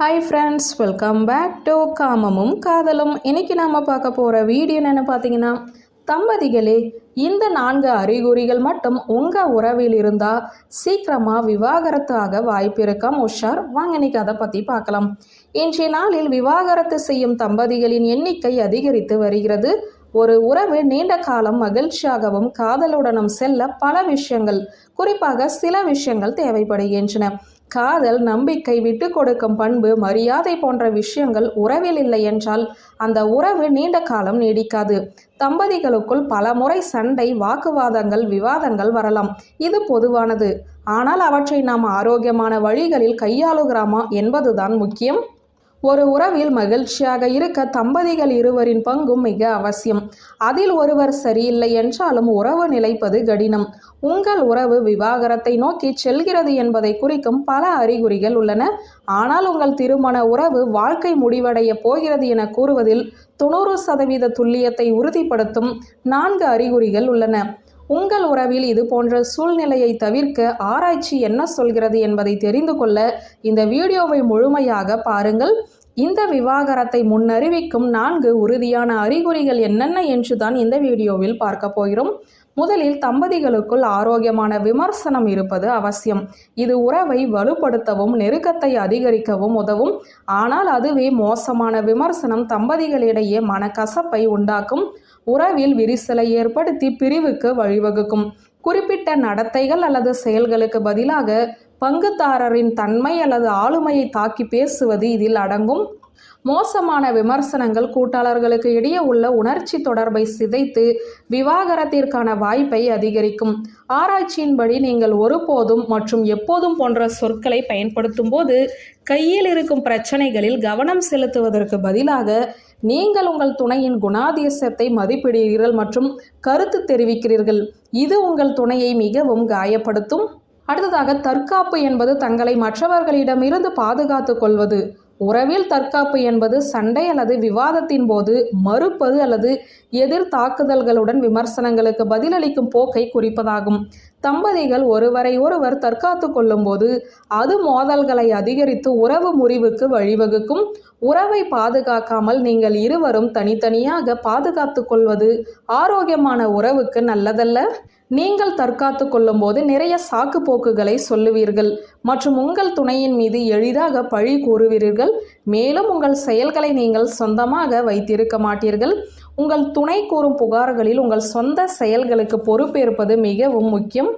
Hi friends welcome back to காமமும் காதலும் இன்னைக்கு நாம் பார்க்க போகிற வீடியோ என்னென்னு பார்த்தீங்கன்னா தம்பதிகளே இந்த நான்கு அறிகுறிகள் மட்டும் உங்கள் உறவில் இருந்தால் சீக்கிரமாக விவாகரத்து ஆக வாய்ப்பு இருக்காம் உஷார் வாங்க இன்னைக்கு அதை பற்றி பார்க்கலாம். இன்றைய நாளில் விவாகரத்து செய்யும் தம்பதிகளின் எண்ணிக்கை அதிகரித்து வருகிறது. ஒரு உறவு நீண்ட காலம் மகிழ்ச்சியாகவும் காதலுடனும் செல்ல பல விஷயங்கள் குறிப்பாக சில விஷயங்கள் தேவைப்படுகின்றன. காதல் நம்பிக்கை விட்டு கொடுக்கும் பண்பு மரியாதை போன்ற விஷயங்கள் உறவில் இல்லை என்றால் அந்த உறவு நீண்ட காலம் நீடிக்காது. தம்பதிகளுக்குள் பல முறை சண்டை வாக்குவாதங்கள் விவாதங்கள் வரலாம். இது பொதுவானது. ஆனால் அவற்றை நாம் ஆரோக்கியமான வழிகளில் கையாளுகிறோமா என்பதுதான் முக்கியம். ஒரு உறவில் மகிழ்ச்சியாக இருக்க தம்பதிகள் இருவரின் பங்கும் மிக அவசியம். அதில் ஒருவர் சரியில்லை என்றாலும் உறவு நிலைப்பது கடினம். உங்கள் உறவு விவாகரத்தை நோக்கி செல்கிறது என்பதை குறிக்கும் பல அறிகுறிகள் உள்ளன. ஆனால் உங்கள் திருமண உறவு வாழ்க்கை முடிவடைய போகிறது என கூறுவதில் தொண்ணூறு சதவீத துல்லியத்தை உறுதிப்படுத்தும் நான்கு அறிகுறிகள் உள்ளன. உங்கள் உறவில் இது போன்ற சூழ்நிலையை தவிர்க்க ஆராய்ச்சி என்ன சொல்கிறது என்பதை தெரிந்து கொள்ள இந்த வீடியோவை முழுமையாக பாருங்கள். இந்த விவாகரத்தை முன்னறிவிக்கும் நான்கு உறுதியான அறிகுறிகள் என்னென்ன என்று தான் இந்த வீடியோவில் பார்க்க போகிறோம். முதலில் தம்பதிகளுக்குள் ஆரோக்கியமான விமர்சனம் இருப்பது அவசியம். இது உறவை வலுப்படுத்தவும் நெருக்கத்தை அதிகரிக்கவும் உதவும். ஆனால் அதுவே மோசமான விமர்சனம் தம்பதிகளிடையே மனக்கசப்பை உண்டாக்கும். உறவில் விரிசலை ஏற்படுத்தி பிரிவுக்கு வழிவகுக்கும். குறிப்பிட்ட நடத்தைகள் அல்லது செயல்களுக்கு பதிலாக பங்குதாரரின் தன்மை அல்லது ஆளுமையை தாக்கி பேசுவது இதில் அடங்கும். மோசமான விமர்சனங்கள் கூட்டாளர்களுக்கு இடையே உள்ள உணர்ச்சி தொடர்பை சிதைத்து விவாகரத்திற்கான வாய்ப்பை அதிகரிக்கும். ஆராய்ச்சியின்படி நீங்கள் ஒருபோதும் மற்றும் எப்போதும் போன்ற சொற்களை பயன்படுத்தும் போது கையில் இருக்கும் பிரச்சனைகளில் கவனம் செலுத்துவதற்கு பதிலாக நீங்கள் உங்கள் துணையின் குணாதிசயத்தை மதிப்பிடுகிறீர்கள் மற்றும் கருத்து தெரிவிக்கிறீர்கள். இது உங்கள் துணையை மிகவும் காயப்படுத்தும். அடுத்ததாக தற்காப்பு என்பது தங்களை மற்றவர்களிடமிருந்து பாதுகாத்து கொள்வது. உறவில் தற்காப்பு என்பது சண்டை அல்லது விவாதத்தின் போது மறுப்பது அல்லது எதிர் தாக்குதல்களுடன் விமர்சனங்களுக்கு பதிலளிக்கும் போக்கை குறிப்பதாகும். தம்பதிகள் ஒருவரை ஒருவர் தற்காத்து கொள்ளும்போது அது மோதல்களை அதிகரித்து உறவு முறிவுக்கு வழிவகுக்கும். உறவை பாதுகாக்காமல் நீங்கள் இருவரும் தனித்தனியாக பாதுகாத்து கொள்வது ஆரோக்கியமான உறவுக்கு நல்லதல்ல. நீங்கள் தற்காத்து கொள்ளும்போது நிறைய சாக்கு போக்குகளை சொல்லுவீர்கள் மற்றும் உங்கள் துணையின் மீது எளிதாக பழி கூறுவீர்கள். மேலும் உங்கள் செயல்களை நீங்கள் சொந்தமாக வைத்திருக்க மாட்டீர்கள். உங்கள் துணை கூறும் புகார்களில் உங்கள் சொந்த செயல்களுக்கு பொறுப்பேற்பது மிகவும் முக்கியம்.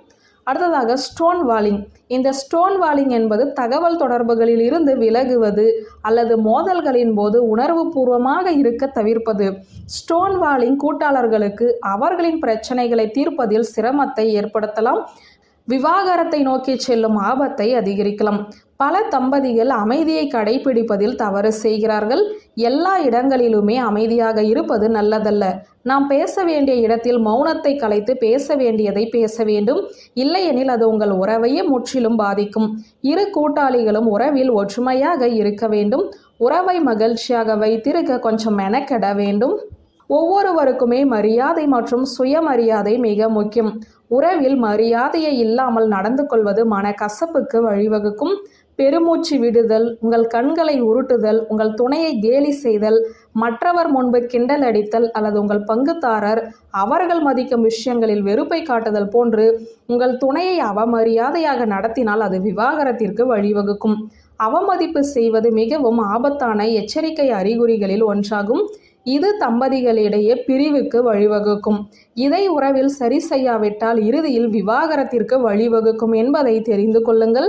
அடுத்ததாக ஸ்டோன் வாலிங் இந்த ஸ்டோன் வாலிங் என்பது தகவல் தொடர்புகளில் இருந்து விலகுவது அல்லது மோதல்களின் போது உணர்வு பூர்வமாக இருக்க தவிர்ப்பது. ஸ்டோன் வாலிங் கூட்டாளர்களுக்கு அவர்களின் பிரச்சனைகளை தீர்ப்பதில் சிரமத்தை ஏற்படுத்தலாம். விவாகரத்தை நோக்கி செல்லும் ஆபத்தை அதிகரிக்கலாம். பல தம்பதிகள் அமைதியை கடைபிடிப்பதில் தவறு செய்கிறார்கள். எல்லா இடங்களிலுமே அமைதியாக இருப்பது நல்லதல்ல. நாம் பேச வேண்டிய இடத்தில் மௌனத்தை கலைத்து பேச வேண்டியதை பேச வேண்டும். இல்லையெனில் அது உங்கள் உறவையே முற்றிலும் பாதிக்கும். இரு கூட்டாளிகளும் உறவில் ஒற்றுமையாக இருக்க வேண்டும். உறவை மகிழ்ச்சியாக வைத்திருக்க கொஞ்சம் மெனக்கெட வேண்டும். ஒவ்வொருவருக்குமே மரியாதை மற்றும் சுயமரியாதை மிக முக்கியம். உறவில் மரியாதையை இல்லாமல் நடந்து கொள்வது மனக்கசப்புக்கு வழிவகுக்கும். பெருமூச்சு விடுதல் உங்கள் கண்களை உருட்டுதல் உங்கள் துணையை கேலி செய்தல் மற்றவர் முன்பு கிண்டல் அடித்தல் அல்லது உங்கள் பங்குதாரர் அவர்கள் மதிக்கும் விஷயங்களில் வெறுப்பை காட்டுதல் போன்று உங்கள் துணையை அவமரியாதையாக நடத்தினால் அது விவாகரத்திற்கு வழிவகுக்கும். அவமதிப்பு செய்வது மிகவும் ஆபத்தான எச்சரிக்கை அறிகுறிகளில் ஒன்றாகும். இது தம்பதிகளிடையே பிரிவுக்கு வழிவகுக்கும். இதை உறவில் சரி செய்யாவிட்டால் இறுதியில் விவாகரத்திற்கு வழிவகுக்கும் என்பதை தெரிந்து கொள்ளுங்கள்.